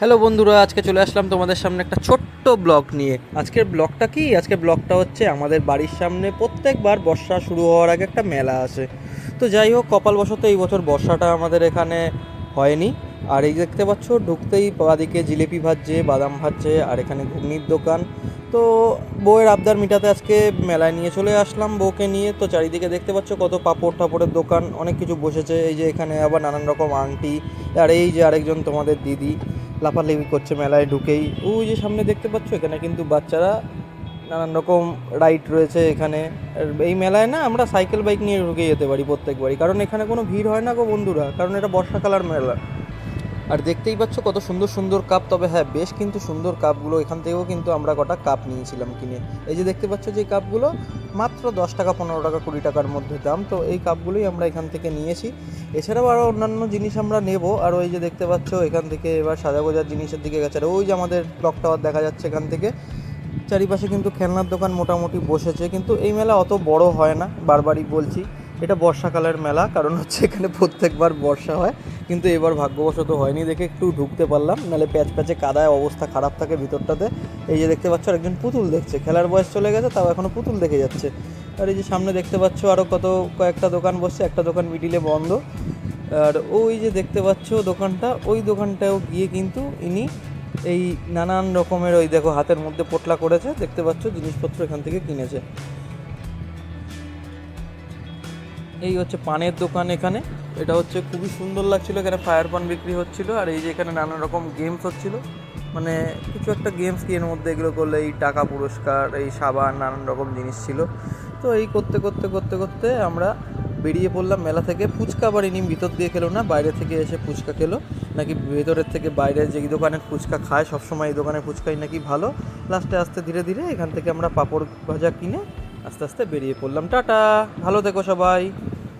Hello বন্ধুরা, আজকে চলে আসলাম তোমাদের সামনে একটা ছোট্ট ব্লগ নিয়ে। আজকের ব্লগটা কি? আজকের ব্লগটা হচ্ছে আমাদের বাড়ির সামনে প্রত্যেকবার বর্ষা শুরু হওয়ার আগে একটা মেলা আসে তো যাই হোক, কপালবশত এই বছর বর্ষাটা আমাদের এখানে হয়নি। আর এই দেখতে পাচ্ছ, ঢুকতেই বাদিকে জিলেপি ভাজছে, বাদাম ভাজছে, আর এখানে ঘুগনির দোকান। তো বউয়ের আবদার মিটাতে আজকে মেলায় নিয়ে চলে আসলাম বউকে নিয়ে। তো চারিদিকে দেখতে পাচ্ছ কত পাপড় টাপড়ের দোকান, অনেক কিছু বসেছে। এই যে এখানে আবার নানান রকম আংটি, আর এই যে আরেকজন তোমাদের দিদি। লাফালাফি করছে মেলায় ঢুকেই। ওই যে সামনে দেখতে পাচ্ছ, এখানে কিন্তু বাচ্চারা নানান রকম রাইড রয়েছে এখানে। এই মেলায় না আমরা সাইকেল বাইক নিয়ে ঢুকে যেতে পারি প্রত্যেকবারই, কারণ এখানে কোনো ভিড় হয় না গো বন্ধুরা, কারণ এটা বর্ষাকালার মেলা। আর দেখতেই পাচ্ছ কত সুন্দর সুন্দর কাপ তবে হ্যাঁ বেশ কিন্তু সুন্দর কাপগুলো এখান থেকেও কিন্তু আমরা কটা কাপ নিয়েছিলাম কিনে। এই যে দেখতে পাচ্ছ যে কাপগুলো মাত্র দশ টাকা, পনেরো টাকা, কুড়ি টাকার মধ্যে দাম। তো এই কাপগুলোই আমরা এখান থেকে নিয়েছি। এছাড়াও আরও অন্যান্য জিনিস আমরা নেব। আর ওই যে দেখতে পাচ্ছ, এখান থেকে এবার সাজা গোজার জিনিসের দিকে গেছে। আর ওই যে আমাদের ক্লক টাওয়ার দেখা যাচ্ছে এখান থেকে, চারিপাশে কিন্তু খেলনার দোকান মোটামুটি বসেছে। কিন্তু এই মেলা অত বড় হয় না, বারবারই বলছি। এটা বর্ষাকালের মেলা, কারণ হচ্ছে এখানে প্রত্যেকবার বর্ষা হয়, কিন্তু এবার ভাগ্যবশত হয়নি, দেখে একটু ঢুকতে পারলাম নাহলে প্যাচ প্যাচে কাদায় অবস্থা খারাপ থাকে ভিতরটাতে। এই যে দেখতে পাচ্ছ একজন পুতুল দেখছে, খেলার বয়স চলে গেছে, তাও এখনও পুতুল দেখে যাচ্ছে। আর এই যে সামনে দেখতে পাচ্ছ আরও কত, কয়েকটা দোকান বসছে, একটা দোকান মিডিলে বন্ধ। আর ওই যে দেখতে পাচ্ছ দোকানটা, ওই দোকানটাও গিয়ে কিন্তু ইনি এই নানান রকমের ওই দেখো হাতের মধ্যে পোটলা করেছে, দেখতে পাচ্ছ জিনিসপত্র এখান থেকে কিনেছে। এই হচ্ছে পানের দোকান এখানে। এটা হচ্ছে খুবই সুন্দর লাগছিল, এখানে ফায়ার পান বিক্রি হচ্ছিল, আর এই যে এখানে নানান রকম গেমস হচ্ছিল। মানে কিছু একটা গেমস কি এর মধ্যে এগুলো করলে এই টাকা পুরস্কার, এই সাবান, নানান রকম জিনিস ছিল। তো এই করতে করতে করতে করতে আমরা বেরিয়ে পড়লাম মেলা থেকে। ফুচকা আবার ইনি ভিতর দিয়ে খেলো না, বাইরে থেকে এসে ফুচকা খেলো। নাকি ভেতরের থেকে বাইরে যে দোকানের ফুচকা খায়, সবসময় এই দোকানের ফুচকাই নাকি ভালো। লাস্টে আস্তে ধীরে ধীরে এখান থেকে আমরা পাঁপড় ভাজা কিনে আস্তে আস্তে বেরিয়ে পড়লাম। টাটা। ভালো থেকো সবাই।